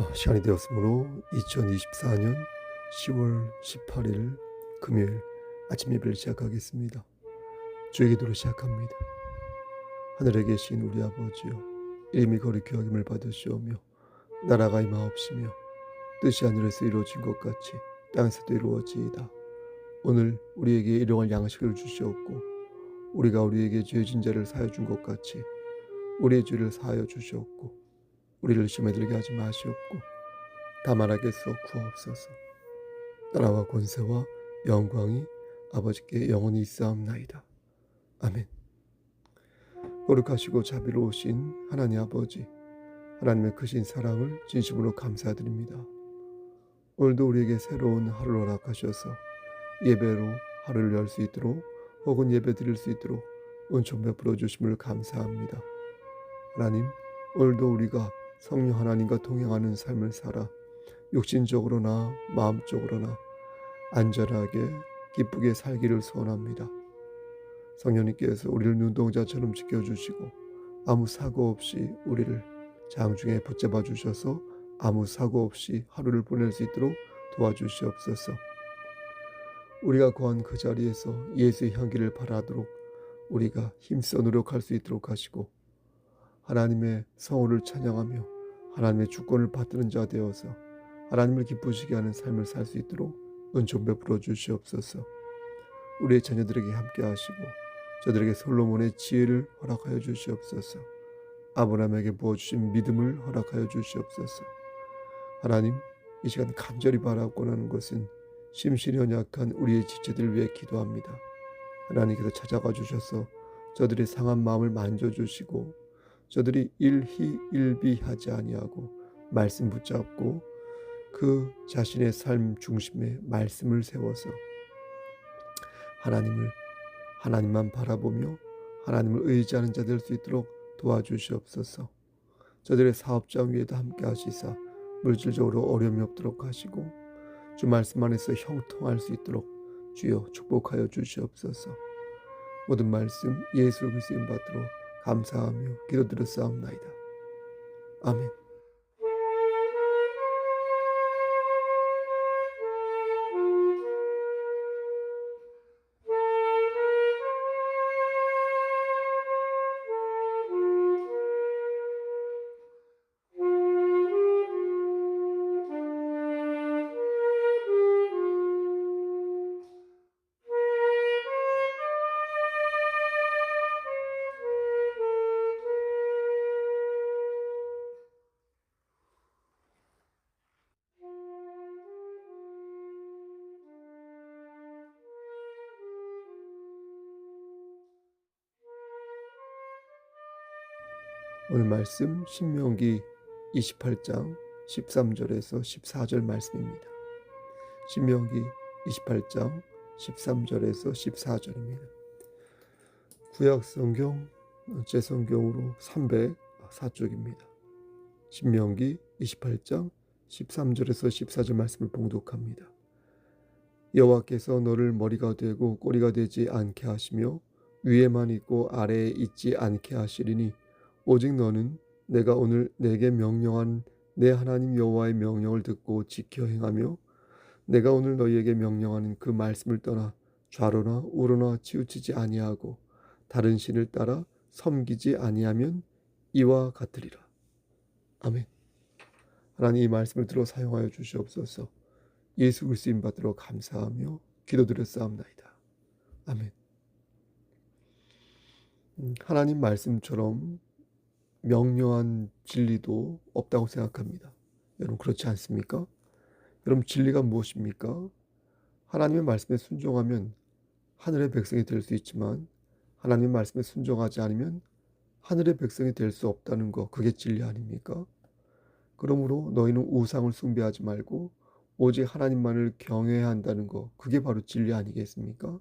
어, 시간이 되었으므로 2024년 10월 18일 금요일 아침 예배를 시작하겠습니다. 주의 기도로 시작합니다. 하늘에 계신 우리 아버지여 이름이 거룩히 여김을 받으시오며 나라가 임하옵시며 뜻이 하늘에서 이루어진 것 같이 땅에서도 이루어지이다. 오늘 우리에게 일용할 양식을 주시옵고 우리가 우리에게 죄진 자를 사하여 준 것 같이 우리의 죄를 사하여 주시옵고 우리를 시험에 들게 하지 마시옵고 다만하게서 구하옵소서. 나라와 권세와 영광이 아버지께 영원히 있사옵나이다. 아멘. 거룩하시고 자비로우신 하나님 아버지 하나님의 크신 사랑을 진심으로 감사드립니다. 오늘도 우리에게 새로운 하루를 허락하셔서 예배로 하루를 열 수 있도록 혹은 예배 드릴 수 있도록 은총 베풀어 주심을 감사합니다. 하나님 오늘도 우리가 성령 하나님과 동행하는 삶을 살아 육신적으로나 마음적으로나 안전하게 기쁘게 살기를 소원합니다. 성령님께서 우리를 눈동자처럼 지켜주시고 아무 사고 없이 우리를 장중에 붙잡아 주셔서 아무 사고 없이 하루를 보낼 수 있도록 도와주시옵소서. 우리가 거한 그 자리에서 예수의 향기를 발하도록 우리가 힘써 노력할 수 있도록 하시고 하나님의 성호를 찬양하며 하나님의 주권을 받드는 자 되어서 하나님을 기쁘시게 하는 삶을 살 수 있도록 은총 베풀어 주시옵소서. 우리의 자녀들에게 함께 하시고 저들에게 솔로몬의 지혜를 허락하여 주시옵소서. 아브라함에게 부어주신 믿음을 허락하여 주시옵소서. 하나님 이 시간 간절히 바라고 하는 것은 심신이 연약한 우리의 지체들을 위해 기도합니다. 하나님께서 찾아가 주셔서 저들의 상한 마음을 만져주시고 저들이 일희일비하지 아니하고 말씀 붙잡고 그 자신의 삶 중심에 말씀을 세워서 하나님을 하나님만 바라보며 하나님을 의지하는 자 될 수 있도록 도와주시옵소서. 저들의 사업장 위에도 함께 하시사 물질적으로 어려움이 없도록 하시고 주 말씀 안에서 형통할 수 있도록 주여 축복하여 주시옵소서. 모든 말씀 예수 그리스도인 받들어 감사하며 기도드렸사옵나이다. 아멘. 오늘 말씀 신명기 28장 13절에서 14절 말씀입니다. 신명기 28장 13절에서 14절입니다. 구약 성경 제 성경으로 304쪽입니다. 신명기 28장 13절에서 14절 말씀을 봉독합니다. 여호와께서 너를 머리가 되고 꼬리가 되지 않게 하시며 위에만 있고 아래에 있지 않게 하시리니 오직 너는 내가 오늘 내게 명령한 내 하나님 여호와의 명령을 듣고 지켜 행하며 내가 오늘 너희에게 명령하는 그 말씀을 떠나 좌로나 우로나 치우치지 아니하고 다른 신을 따라 섬기지 아니하면 이와 같으리라. 아멘. 하나님 이 말씀을 들어 사용하여 주시옵소서. 예수 그리스도인 받들어 감사하며 기도드렸사옵나이다. 아멘. 음, 하나님 말씀처럼 명료한 진리도 없다고 생각합니다. 여러분 그렇지 않습니까? 여러분 진리가 무엇입니까? 하나님의 말씀에 순종하면 하늘의 백성이 될 수 있지만 하나님의 말씀에 순종하지 않으면 하늘의 백성이 될 수 없다는 거 그게 진리 아닙니까? 그러므로 너희는 우상을 숭배하지 말고 오직 하나님만을 경외해야 한다는 거 그게 바로 진리 아니겠습니까?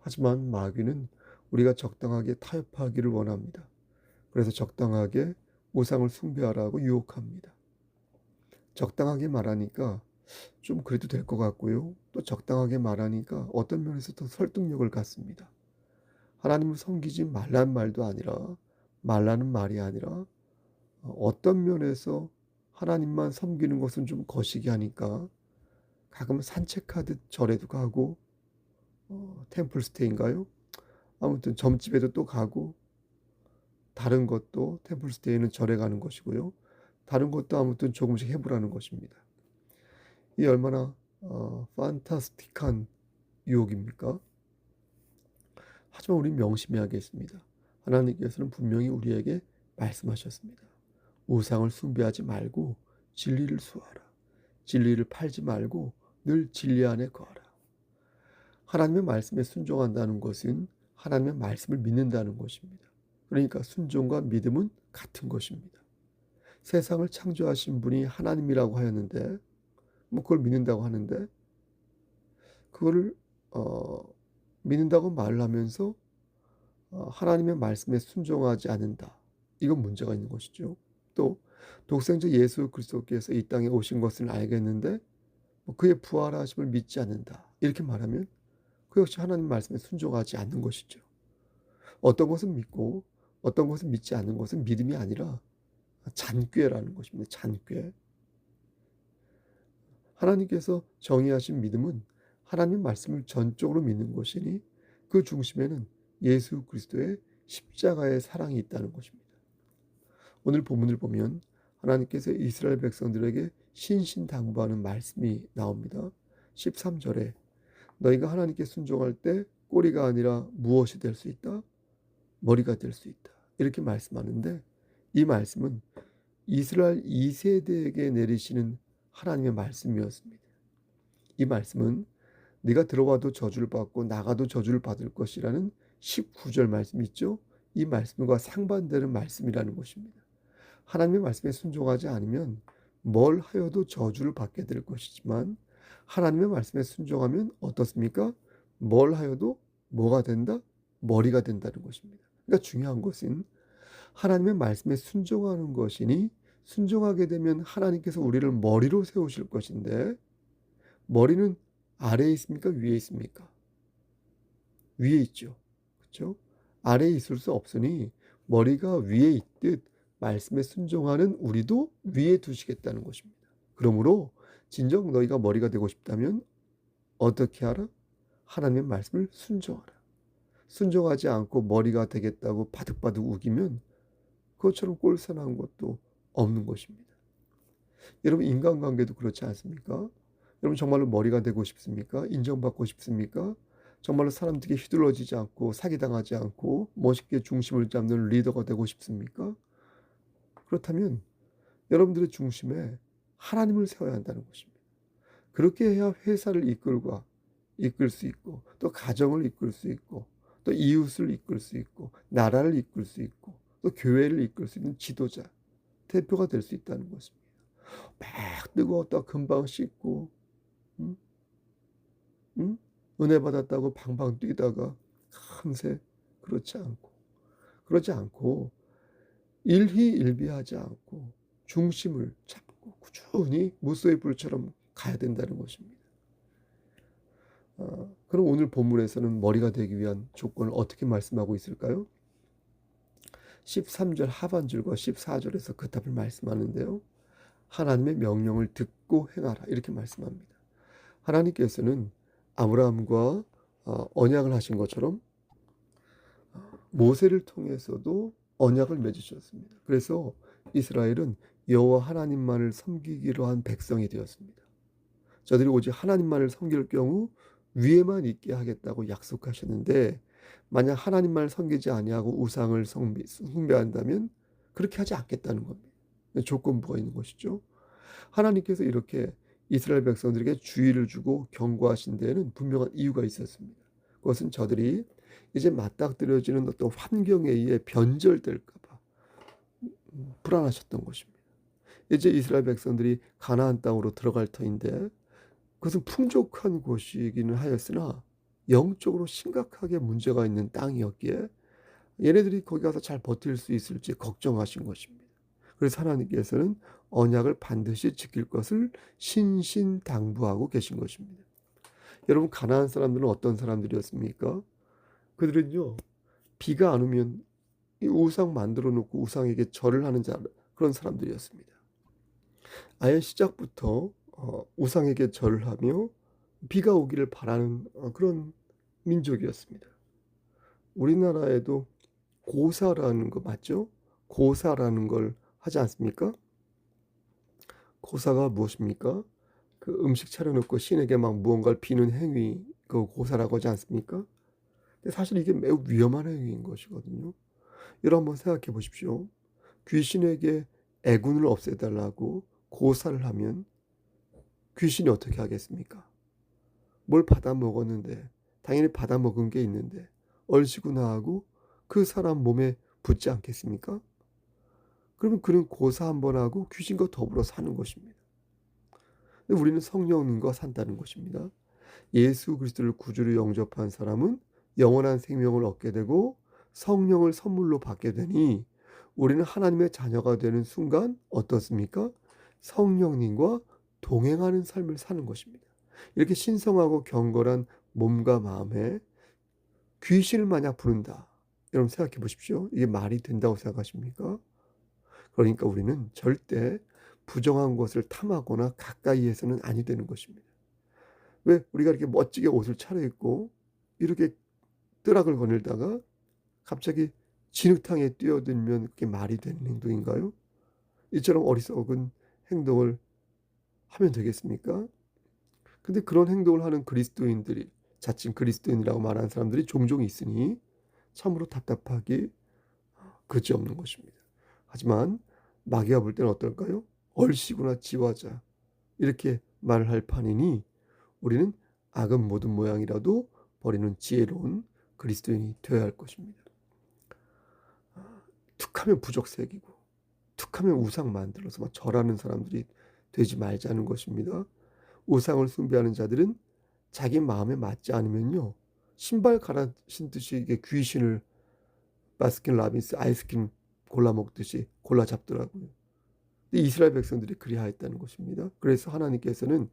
하지만 마귀는 우리가 적당하게 타협하기를 원합니다. 그래서 적당하게 우상을 숭배하라고 유혹합니다. 적당하게 말하니까 좀 그래도 될 것 같고요. 또 적당하게 말하니까 어떤 면에서 더 설득력을 갖습니다. 하나님을 섬기지 말란 말도 아니라 말라는 말이 아니라 어떤 면에서 하나님만 섬기는 것은 좀 거시기 하니까 가끔 산책하듯 절에도 가고 어, 템플스테이인가요? 아무튼 점집에도 또 가고 다른 것도 템플스테이는 절에 가는 것이고요. 다른 것도 아무튼 조금씩 해보라는 것입니다. 이 얼마나 어, 판타스틱한 유혹입니까? 하지만 우리 명심해야겠습니다. 하나님께서는 분명히 우리에게 말씀하셨습니다. 우상을 숭배하지 말고 진리를 수하라. 진리를 팔지 말고 늘 진리 안에 거하라. 하나님의 말씀에 순종한다는 것은 하나님의 말씀을 믿는다는 것입니다. 그러니까 순종과 믿음은 같은 것입니다. 세상을 창조하신 분이 하나님이라고 하였는데 뭐 그걸 믿는다고 하는데 그거를 어, 믿는다고 말을 하면서 어, 하나님의 말씀에 순종하지 않는다. 이건 문제가 있는 것이죠. 또 독생자 예수 그리스도께서 이 땅에 오신 것을 알겠는데 뭐 그의 부활하심을 믿지 않는다. 이렇게 말하면 그 역시 하나님 말씀에 순종하지 않는 것이죠. 어떤 것은 믿고 어떤 것은 믿지 않는 것은 믿음이 아니라 잔꾀라는 것입니다. 잔꾀. 하나님께서 정의하신 믿음은 하나님 말씀을 전적으로 믿는 것이니 그 중심에는 예수 그리스도의 십자가의 사랑이 있다는 것입니다. 오늘 본문을 보면 하나님께서 이스라엘 백성들에게 신신당부하는 말씀이 나옵니다. 13절에 너희가 하나님께 순종할 때 꼬리가 아니라 무엇이 될 수 있다? 머리가 될 수 있다. 이렇게 말씀하는데 이 말씀은 이스라엘 2세대에게 내리시는 하나님의 말씀이었습니다. 이 말씀은 네가 들어와도 저주를 받고 나가도 저주를 받을 것이라는 19절 말씀 있죠? 이 말씀과 상반되는 말씀이라는 것입니다. 하나님의 말씀에 순종하지 않으면 뭘 하여도 저주를 받게 될 것이지만 하나님의 말씀에 순종하면 어떻습니까? 뭘 하여도 뭐가 된다? 머리가 된다는 것입니다. 그러니까 중요한 것은 하나님의 말씀에 순종하는 것이니 순종하게 되면 하나님께서 우리를 머리로 세우실 것인데 머리는 아래에 있습니까? 위에 있습니까? 위에 있죠. 그렇죠? 아래에 있을 수 없으니 머리가 위에 있듯 말씀에 순종하는 우리도 위에 두시겠다는 것입니다. 그러므로 진정 너희가 머리가 되고 싶다면 어떻게 하라? 하나님의 말씀을 순종하라. 순종하지 않고 머리가 되겠다고 바득바득 우기면 그것처럼 꼴산한 것도 없는 것입니다. 여러분 인간관계도 그렇지 않습니까? 여러분 정말로 머리가 되고 싶습니까? 인정받고 싶습니까? 정말로 사람들에게 휘둘러지지 않고 사기당하지 않고 멋있게 중심을 잡는 리더가 되고 싶습니까? 그렇다면 여러분들의 중심에 하나님을 세워야 한다는 것입니다. 그렇게 해야 회사를 이끌고 이끌 수 있고 또 가정을 이끌 수 있고 또 이웃을 이끌 수 있고 나라를 이끌 수 있고 또 교회를 이끌 수 있는 지도자 대표가 될 수 있다는 것입니다. 막 뜨거웠다 금방 씻고 응? 응? 은혜 받았다고 방방 뛰다가 금세 그렇지 않고 그러지 않고 일희일비하지 않고 중심을 잡고 꾸준히 무소의 불처럼 가야 된다는 것입니다. 어, 그럼 오늘 본문에서는 머리가 되기 위한 조건을 어떻게 말씀하고 있을까요? 13절 하반절과 14절에서 그 답을 말씀하는데요. 하나님의 명령을 듣고 행하라 이렇게 말씀합니다. 하나님께서는 아브라함과 어, 언약을 하신 것처럼 어, 모세를 통해서도 언약을 맺으셨습니다. 그래서 이스라엘은 여호와 하나님만을 섬기기로 한 백성이 되었습니다. 저들이 오직 하나님만을 섬길 경우 위에만 있게 하겠다고 약속하셨는데 만약 하나님만을 섬기지 아니하고 우상을 숭배한다면 그렇게 하지 않겠다는 겁니다. 조건부가 있는 것이죠. 하나님께서 이렇게 이스라엘 백성들에게 주의를 주고 경고하신 데에는 분명한 이유가 있었습니다. 그것은 저들이 이제 맞닥뜨려지는 어떤 환경에 의해 변절될까봐 불안하셨던 것입니다. 이제 이스라엘 백성들이 가나안 땅으로 들어갈 터인데 그것은 풍족한 곳이기는 하였으나 영적으로 심각하게 문제가 있는 땅이었기에 얘네들이 거기 가서 잘 버틸 수 있을지 걱정하신 것입니다. 그래서 하나님께서는 언약을 반드시 지킬 것을 신신당부하고 계신 것입니다. 여러분 가나안 사람들은 어떤 사람들이었습니까? 그들은요 비가 안 오면 우상 만들어 놓고 우상에게 절을 하는 자 그런 사람들이었습니다. 아예 시작부터 어 우상에게 절을 하며 비가 오기를 바라는 어 그런 민족이었습니다. 우리나라에도 고사라는 거 맞죠? 고사라는 걸 하지 않습니까? 고사가 무엇입니까? 그 음식 차려 놓고 신에게 막 무언가를 비는 행위 그 고사라고 하지 않습니까? 근데 사실 이게 매우 위험한 행위인 것이거든요. 여러분 한번 생각해 보십시오. 귀신에게 애군을 없애 달라고 고사를 하면 귀신이 어떻게 하겠습니까? 뭘 받아 먹었는데 당연히 받아 먹은 게 있는데 얼씨구나 하고 그 사람 몸에 붙지 않겠습니까? 그러면 그는 고사 한 번 하고 귀신과 더불어 사는 것입니다. 우리는 성령님과 산다는 것입니다. 예수 그리스도를 구주로 영접한 사람은 영원한 생명을 얻게 되고 성령을 선물로 받게 되니 우리는 하나님의 자녀가 되는 순간 어떻습니까? 성령님과 동행하는 삶을 사는 것입니다. 이렇게 신성하고 경건한 몸과 마음에 귀신을 만약 부른다. 여러분 생각해 보십시오. 이게 말이 된다고 생각하십니까? 그러니까 우리는 절대 부정한 것을 탐하거나 가까이에서는 아니 되는 것입니다. 왜 우리가 이렇게 멋지게 옷을 차려입고 이렇게 뜨락을 거닐다가 갑자기 진흙탕에 뛰어들면 그게 말이 되는 행동인가요? 이처럼 어리석은 행동을 하면 되겠습니까? 근데 그런 행동을 하는 그리스도인들이 자칭 그리스도인이라고 말하는 사람들이 종종 있으니 참으로 답답하기 그지없는 것입니다. 하지만 마귀가 볼 때는 어떨까요? 얼씨구나 지화자 이렇게 말을 할 판이니 우리는 악은 모든 모양이라도 버리는 지혜로운 그리스도인이 되어야 할 것입니다. 툭하면 부적 새기고 툭하면 우상 만들어서 막 절하는 사람들이 되지 말자는 것입니다. 우상을 숭배하는 자들은 자기 마음에 맞지 않으면요 신발 갈아 신듯이 귀신을 바스킨 라빈스 아이스크림 골라 먹듯이 골라 잡더라고요. 이스라엘 백성들이 그리하였다는 것입니다. 그래서 하나님께서는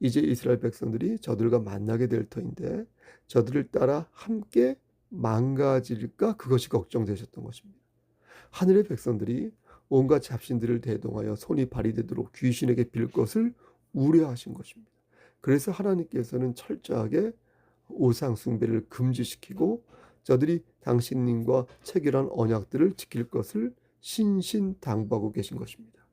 이제 이스라엘 백성들이 저들과 만나게 될 터인데 저들을 따라 함께 망가질까 그것이 걱정되셨던 것입니다. 하늘의 백성들이 온갖 잡신들을 대동하여 손이 발휘되도록 귀신에게 빌 것을 우려하신 것입니다. 그래서 하나님께서는 철저하게 우상 숭배를 금지시키고 저들이 당신님과 체결한 언약들을 지킬 것을 신신당부하고 계신 것입니다.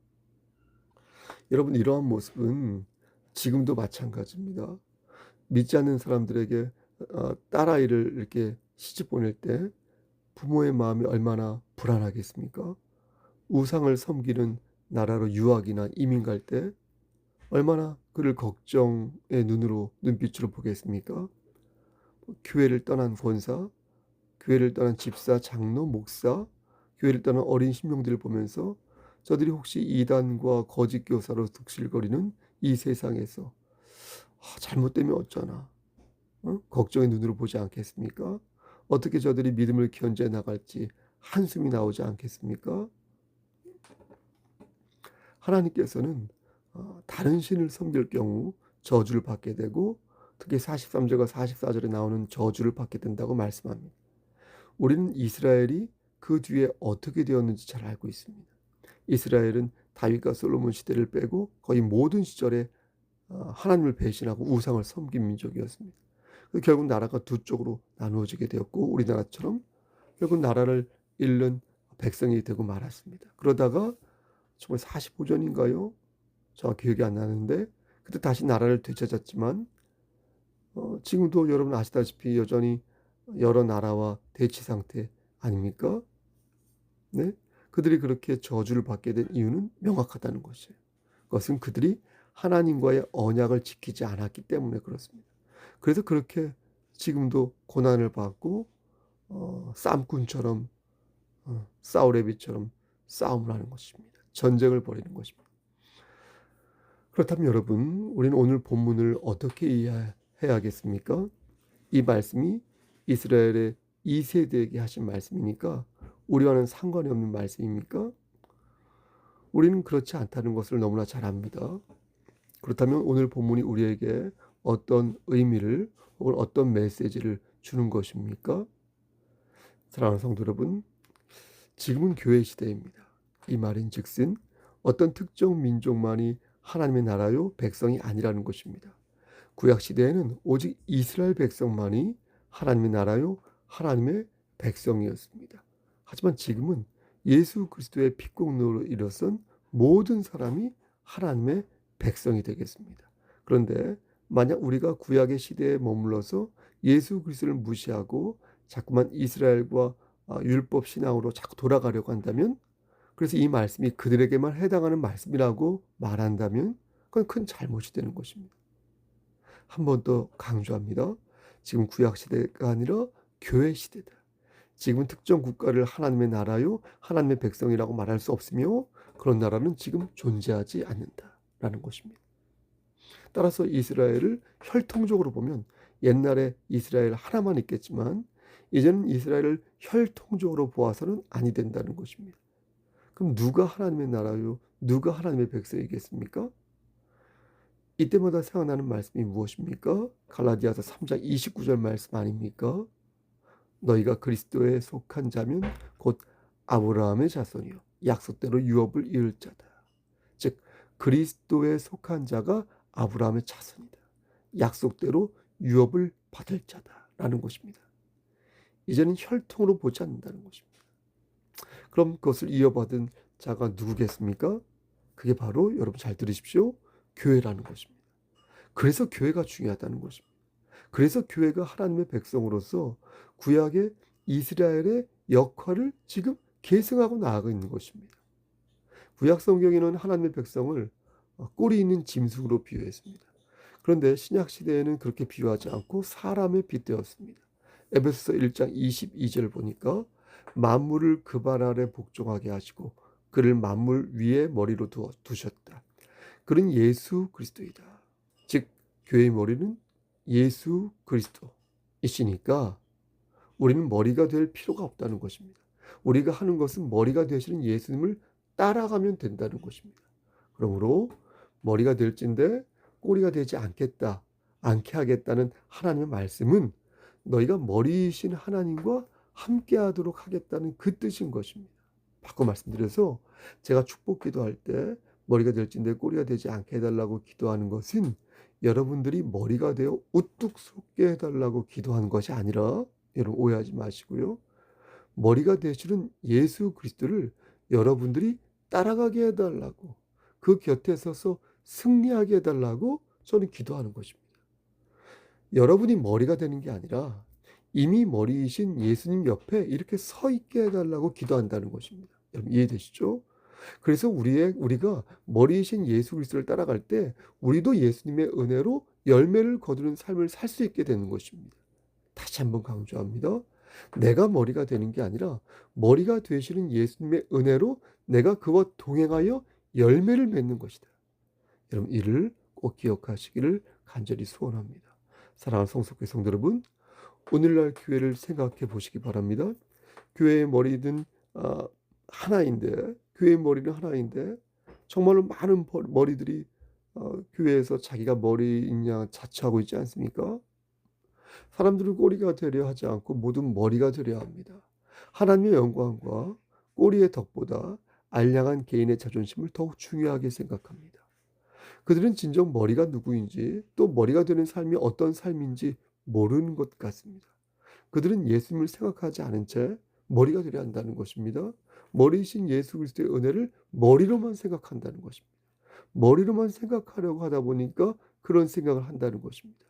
여러분 이러한 모습은 지금도 마찬가지입니다. 믿지 않는 사람들에게 어, 딸아이를 이렇게 시집 보낼 때 부모의 마음이 얼마나 불안하겠습니까? 우상을 섬기는 나라로 유학이나 이민 갈 때 얼마나 그를 걱정의 눈으로 눈빛으로 보겠습니까? 교회를 떠난 권사, 교회를 떠난 집사, 장로, 목사, 교회를 떠난 어린 신명들을 보면서 저들이 혹시 이단과 거짓 교사로 득실거리는 이 세상에서 아, 잘못되면 어쩌나 어? 걱정의 눈으로 보지 않겠습니까? 어떻게 저들이 믿음을 견제 나갈지 한숨이 나오지 않겠습니까? 하나님께서는 어, 다른 신을 섬길 경우 저주를 받게 되고 특히 43절과 44절에 나오는 저주를 받게 된다고 말씀합니다. 우리는 이스라엘이 그 뒤에 어떻게 되었는지 잘 알고 있습니다. 이스라엘은 다윗과 솔로몬 시대를 빼고 거의 모든 시절에 어, 하나님을 배신하고 우상을 섬긴 민족이었습니다. 결국 나라가 두 쪽으로 나누어지게 되었고 우리나라처럼 결국 나라를 잃는 백성이 되고 말았습니다. 그러다가 정말 45전인가요? 저 기억이 안 나는데 그때 다시 나라를 되찾았지만 어, 지금도 여러분 아시다시피 여전히 여러 나라와 대치 상태 아닙니까? 네? 그들이 그렇게 저주를 받게 된 이유는 명확하다는 것이에요. 그것은 그들이 하나님과의 언약을 지키지 않았기 때문에 그렇습니다. 그래서 그렇게 지금도 고난을 받고 어, 쌈꾼처럼 어, 사우레비처럼 싸움을 하는 것입니다. 전쟁을 벌이는 것입니다. 그렇다면 여러분, 우리는 오늘 본문을 어떻게 이해해야겠습니까? 이 말씀이 이스라엘의 2세대에게 하신 말씀이니까 우리와는 상관이 없는 말씀입니까? 우리는 그렇지 않다는 것을 너무나 잘 압니다. 그렇다면 오늘 본문이 우리에게 어떤 의미를 혹은 어떤 메시지를 주는 것입니까? 사랑하는 성도 여러분, 지금은 교회 시대입니다. 이 말인 즉슨 어떤 특정 민족만이 하나님의 나라요 백성이 아니라는 것입니다. 구약 시대에는 오직 이스라엘 백성만이 하나님의 나라요 하나님의 백성이었습니다. 하지만 지금은 예수 그리스도의 피공로로 일어선 모든 사람이 하나님의 백성이 되겠습니다. 그런데 만약 우리가 구약의 시대에 머물러서 예수 그리스도를 무시하고 자꾸만 이스라엘과 아, 율법 신앙으로 자꾸 돌아가려고 한다면 그래서 이 말씀이 그들에게만 해당하는 말씀이라고 말한다면 그건 큰 잘못이 되는 것입니다. 한 번 더 강조합니다. 지금 구약 시대가 아니라 교회 시대다. 지금은 특정 국가를 하나님의 나라요, 하나님의 백성이라고 말할 수 없으며 그런 나라는 지금 존재하지 않는다라는 것입니다. 따라서 이스라엘을 혈통적으로 보면 옛날에 이스라엘 하나만 있겠지만 이제는 이스라엘을 혈통적으로 보아서는 아니 된다는 것입니다. 그럼 누가 하나님의 나라요? 누가 하나님의 백성이겠습니까? 이때마다 생각나는 말씀이 무엇입니까? 갈라디아서 3장 29절 말씀 아닙니까? 너희가 그리스도에 속한 자면 곧 아브라함의 자손이요 약속대로 유업을 이을 자다. 즉 그리스도에 속한 자가 아브라함의 자손이다. 약속대로 유업을 받을 자다라는 것입니다. 이제는 혈통으로 보지 않는다는 것입니다. 그럼 그것을 이어받은 자가 누구겠습니까? 그게 바로 여러분 잘 들으십시오. 교회라는 것입니다. 그래서 교회가 중요하다는 것입니다. 그래서 교회가 하나님의 백성으로서 구약의 이스라엘의 역할을 지금 계승하고 나아가고 있는 것입니다. 구약 성경에는 하나님의 백성을 꼬리 있는 짐승으로 비유했습니다. 그런데 신약 시대에는 그렇게 비유하지 않고 사람에 빗대었습니다. 에베소서 1장 22절 보니까 만물을 그 발 아래 복종하게 하시고 그를 만물 위에 머리로 두어 두셨다. 그는 예수 그리스도이다. 즉 교회의 머리는 예수 그리스도이시니까 우리는 머리가 될 필요가 없다는 것입니다. 우리가 하는 것은 머리가 되시는 예수님을 따라가면 된다는 것입니다. 그러므로 머리가 될진데 꼬리가 되지 않겠다, 않게 하겠다는 하나님의 말씀은 너희가 머리이신 하나님과 함께 하도록 하겠다는 그 뜻인 것입니다. 바꿔 말씀드려서 제가 축복 기도할 때 머리가 될진데 꼬리가 되지 않게 해달라고 기도하는 것은 여러분들이 머리가 되어 우뚝 솟게 해달라고 기도하는 것이 아니라 여러분 오해하지 마시고요. 머리가 되시는 예수 그리스도를 여러분들이 따라가게 해달라고 그 곁에 서서 승리하게 해달라고 저는 기도하는 것입니다. 여러분이 머리가 되는 게 아니라 이미 머리이신 예수님 옆에 이렇게 서 있게 해달라고 기도한다는 것입니다. 여러분 이해되시죠? 그래서 우리의 우리가 머리이신 예수 그리스도를 따라갈 때 우리도 예수님의 은혜로 열매를 거두는 삶을 살 수 있게 되는 것입니다. 다시 한번 강조합니다. 내가 머리가 되는 게 아니라 머리가 되시는 예수님의 은혜로 내가 그와 동행하여 열매를 맺는 것이다. 여러분 이를 꼭 기억하시기를 간절히 소원합니다. 사랑하는 성석회 성도 여러분, 오늘날 교회를 생각해 보시기 바랍니다. 교회의 머리는 아, 하나인데 교회의 머리는 하나인데 정말로 많은 머리들이 어, 교회에서 자기가 머리있냐 자처하고 있지 않습니까? 사람들은 꼬리가 되려 하지 않고 모든 머리가 되려 합니다. 하나님의 영광과 꼬리의 덕보다 알량한 개인의 자존심을 더욱 중요하게 생각합니다. 그들은 진정 머리가 누구인지 또 머리가 되는 삶이 어떤 삶인지 모르는 것 같습니다. 그들은 예수님을 생각하지 않은 채 머리가 되려 한다는 것입니다. 머리이신 예수 그리스도의 은혜를 머리로만 생각한다는 것입니다. 머리로만 생각하려고 하다 보니까 그런 생각을 한다는 것입니다.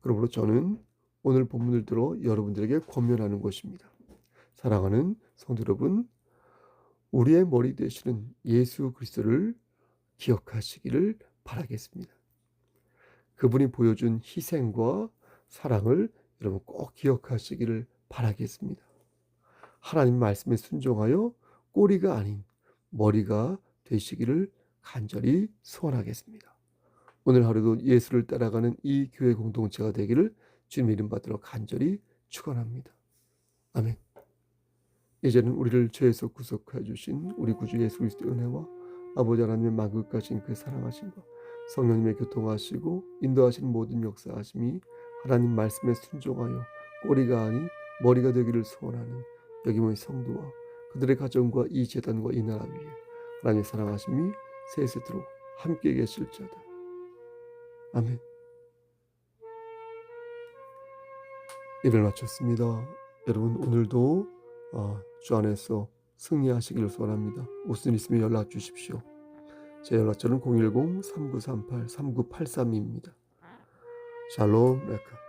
그러므로 저는 오늘 본문을 들어 여러분들에게 권면하는 것입니다. 사랑하는 성도 여러분, 우리의 머리 되시는 예수 그리스도를 기억하시기를 바라겠습니다. 그분이 보여준 희생과 사랑을 여러분 꼭 기억하시기를 바라겠습니다. 하나님 말씀에 순종하여 꼬리가 아닌 머리가 되시기를 간절히 소원하겠습니다. 오늘 하루도 예수를 따라가는 이 교회 공동체가 되기를 주님 이름 받들어 간절히 축원합니다. 아멘. 이제는 우리를 죄에서 구속해 주신 우리 구주 예수 그리스도의 은혜와 아버지 하나님의 만국가신 그 사랑하심과 성령님의 교통하시고 인도하시는 모든 역사하심이 하나님 말씀에 순종하여 꼬리가 아닌 머리가 되기를 소원하는 여기 모인 성도와 그들의 가정과 이 재단과 이 나라 위에 하나님의 사랑하심이 세세토록 함께 계실지어다. 아멘. 예배를 마쳤습니다. 여러분 오늘도 어, 주 안에서 승리하시기를 소원합니다. 무슨 일 있으면 연락 주십시오. 제 연락처는 010-3938-3983입니다. 샬롬 레카